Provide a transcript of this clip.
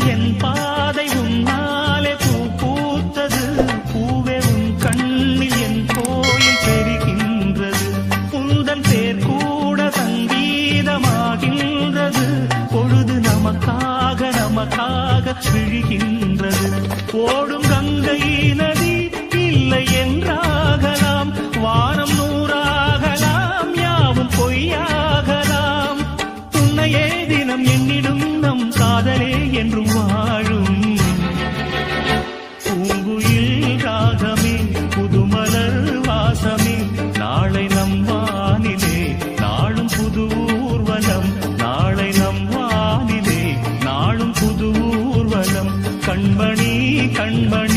என் பாதை உன்னாலே பூ பூத்தது. பூவே உன் கண்ணில் என் கோயில் தெரிகின்றது. உந்தன் பேர் கூட சங்கீதமாகின்றது. பொழுது நமக்காக நமக்காக விழுகின்றது. ஓடும் என்றும் வாழும். பூங்குயில் ராகமே புதுமலர் வாசமே நாளை நம் வானிலே நாளும் புது ஊர்வலம். நாளை நம் வானிலே நாளும் புது ஊர்வலம். கண்மணி கண்மணி